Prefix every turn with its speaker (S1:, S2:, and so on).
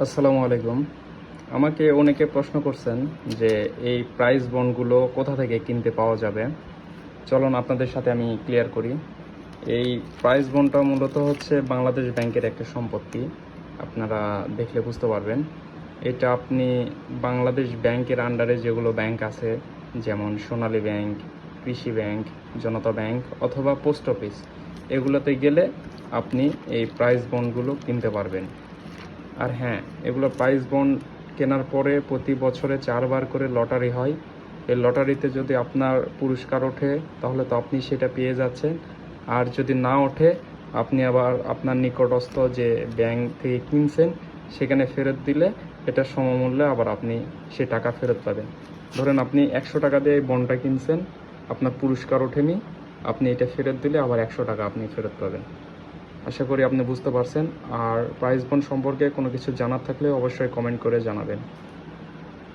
S1: আসসালামু আলাইকুম। আমাকে অনেকে প্রশ্ন করছেন যে এই প্রাইস বন্ডগুলো কোথা থেকে কিনতে পাওয়া যাবে। চলুন আপনাদের সাথে আমি ক্লিয়ার করি। এই প্রাইস বন্ডটা মূলত হচ্ছে বাংলাদেশ ব্যাংকের একটা সম্পত্তি। আপনারা দেখলে বুঝতে পারবেন। এটা আপনি বাংলাদেশ ব্যাংকের আন্ডারে যেগুলো ব্যাংক আছে, যেমন Sonali bank, Krishi bank, Janata bank অথবা পোস্ট অফিস এগুলোতে গেলে আপনি এই প্রাইস বন্ডগুলো কিনতে পারবেন। আর হ্যাঁ এগুলো প্রাইস বন্ড কেনার পরে প্রতি বছরে চারবার করে লটারি হয়। এই লটারিতে যদি আপনার পুরস্কার ওঠে, তাহলে তো আপনি সেটা পেয়ে যাচ্ছেন। আর যদি না ওঠে, আপনি আবার আপনার নিকটস্থ যে ব্যাংক থেকে কিনছেন, সেখানে ফেরত দিলে এটা সমমূল্যে আবার আপনি সে টাকা ফেরত পাবেন। ধরেন আপনি একশো টাকা দিয়ে এই বন্ডটা কিনছেন, আপনার পুরস্কার ওঠেনি, আপনি এটা ফেরত দিলে আবার একশো টাকা আপনি ফেরত পাবেন। আশা করি আপনি বুঝতে পারছেন। আর প্রাইস বন্ড সম্পর্কে কোনো কিছু জানার থাকলে অবশ্যই কমেন্ট করে জানাবেন।